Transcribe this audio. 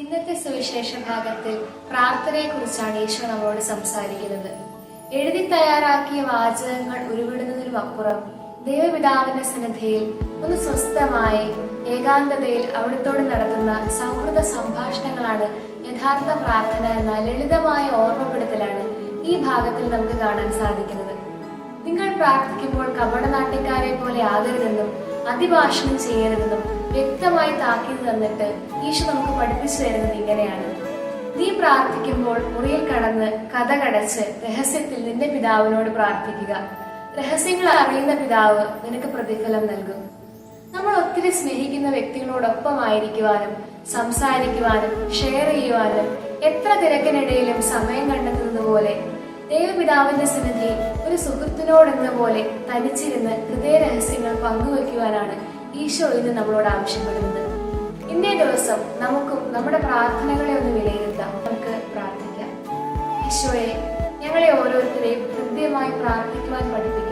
ഇന്നത്തെ സുവിശേഷ ഭാഗത്തിൽ പ്രാർത്ഥനയെക്കുറിച്ചാണ് ഈശോ നമ്മളോട് സംസാരിക്കുന്നത്. എഴുതി തയ്യാറാക്കിയ വാചകങ്ങൾ ഉരുവിടുന്നതിനും അപ്പുറം ദൈവപിതാവിന്റെ സന്നിധിയിൽ ഒന്ന് സ്വസ്ഥമായി ഏകാന്തതയിൽ അവിടുത്തോട് നടത്തുന്ന സൗഹൃദ സംഭാഷണങ്ങളാണ് യഥാർത്ഥ പ്രാർത്ഥന എന്ന ലളിതമായ ഓർമ്മപ്പെടുത്തലാണ് ഈ ഭാഗത്തിൽ നമുക്ക് കാണാൻ സാധിക്കുന്നത്. നിങ്ങൾ പ്രാർത്ഥിക്കുമ്പോൾ കപടനാട്യക്കാരെ പോലെ ആകരുതെന്നും അതിഭാഷണം ചെയ്യരുതെന്നും വ്യക്തമായി താക്കീത് തന്നിട്ട് ഈശോ നമുക്ക് പഠിപ്പിച്ചു തരുന്നത് ഇങ്ങനെയാണ്. നീ പ്രാർത്ഥിക്കുമ്പോൾ മുറിയിൽ കടന്ന് കഥ കടച്ച് രഹസ്യത്തിൽ നിന്റെ പിതാവിനോട് പ്രാർത്ഥിക്കുക. രഹസ്യങ്ങൾ അറിയുന്ന പിതാവ് നിനക്ക് പ്രതിഫലം നൽകും. നമ്മൾ ഒത്തിരി സ്നേഹിക്കുന്ന വ്യക്തികളോടൊപ്പമായിരിക്കുവാനും സംസാരിക്കുവാനും ഷെയർ ചെയ്യുവാനും എത്ര തിരക്കിനിടയിലും സമയം കണ്ടെത്തുന്നത് പോലെ ദൈവപിതാവിന്റെ സന്നിധി ഒരു സുഹൃത്തിനോടെന്ന പോലെ തനിച്ചിരുന്ന് ഹൃദയരഹസ്യങ്ങൾ പങ്കുവെക്കുവാനാണ് ഈശോ ഇന്ന് നമ്മളോട് ആവശ്യപ്പെടുന്നത്. ഇന്നേ ദിവസം നമുക്കും നമ്മുടെ പ്രാർത്ഥനകളെ ഒന്ന് വിലയിരുത്താം. നമുക്ക് പ്രാർത്ഥിക്കാം. ഈശോയെ ഞങ്ങളെ ഓരോരുത്തരെയും ഹൃദ്യമായി പ്രാർത്ഥിക്കുവാൻ പ്രാർത്ഥിക്കാൻ